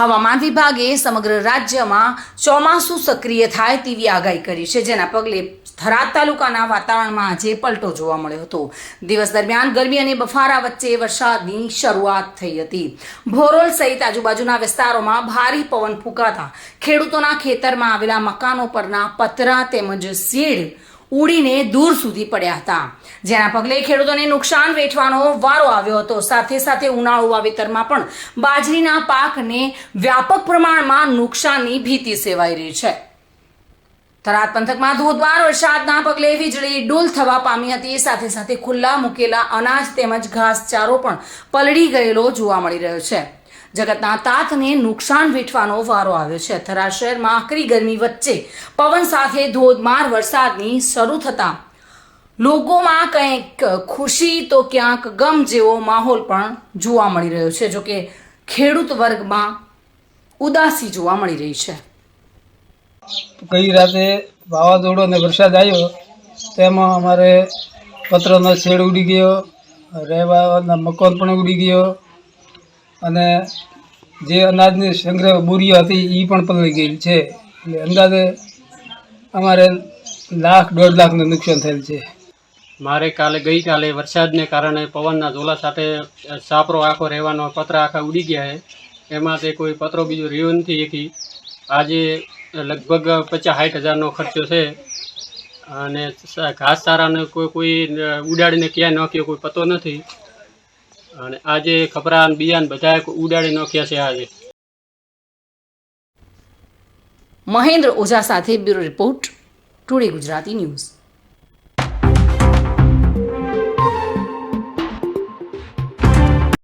હવામાન વિભાગે સમગ્ર રાજ્યમાં ચોમાસું સક્રિય થાય તેવી આગાહી કરી છે, જેના પગલે થરાદ તાલુકાના વાતાવરણમાં આજે પલટો જોવા મળ્યો હતો. દિવસ દરમિયાન ગરમી અને બફારા વચ્ચે વરસાદની શરૂઆત થઈ હતી. ભોરોલ સહિત આજુબાજુના વિસ્તારોમાં ભારે પવન ફૂંકાતા ખેડૂતોના ખેતરમાં આવેલા મકાનો પરના પતરા તેમજ શેડ ઉડીને દૂર સુધી પડ્યા હતા. જેના પગલે ખેડૂતોને નુકસાન વેઠવાનો વારો આવ્યો હતો. સાથે સાથે ઉનાળુ વાવેતરમાં પણ બાજરીના પાકને વ્યાપક પ્રમાણમાં નુકસાનની ભીતિ સેવાઈ રહી છે. થરાદ પંથકમાં ધોધમાર વરસાદના પગલે વીજળી ડૂલ થવા પામી હતી. સાથે સાથે ખુલ્લા મૂકેલા અનાજ તેમજ ઘાસચારો પણ પલળી ગયેલો જોવા મળી રહ્યો છે. જગતના તાતને નુકસાન વેઠવાનો વારો આવ્યો છે. થરાદ શહેરમાં આકરી ગરમી વચ્ચે પવન સાથે ધોધમાર વરસાદની શરૂ થતા લોકોમાં કંઈક ખુશી તો ક્યાંક ગમ જેવો માહોલ પણ જોવા મળી રહ્યો છે, જોકે ખેડૂત વર્ગમાં ઉદાસી જોવા મળી રહી છે. ગઈ રાતે વાવાઝોડો અને વરસાદ આવ્યો, તેમાં અમારે પત્રનો શેડ ઉડી ગયો, રહેવાના મકાન પણ ઉડી ગયો અને જે અનાજની સંગ્રહ બોરીઓ હતી એ પણ પલળી ગયેલી છે. એટલે અંદાજે અમારે લાખ, દોઢ લાખનું નુકસાન થયેલ છે. મારે કાલે, ગઈકાલે વરસાદને કારણે પવનના ઝોલા સાથે સાપરો આખો રહેવાનો, પતરા આખા ઉડી ગયા છે. એમાં તે કોઈ પતરો બીજો રહ્યો નથી એથી. આજે લગભગ પચાસ, સાઠ હજારનો ખર્ચો છે. અને ઘાસ ઘાસચારાને કોઈ કોઈ ઉડાડીને ક્યાંય નાખ્યો કોઈ પતો નથી. અને આજે ખપરા બિયાન બધા ઉડાડી નાખ્યા છે આજે. મહેન્દ્ર ઓઝા સાથે bureau report today Gujarati news.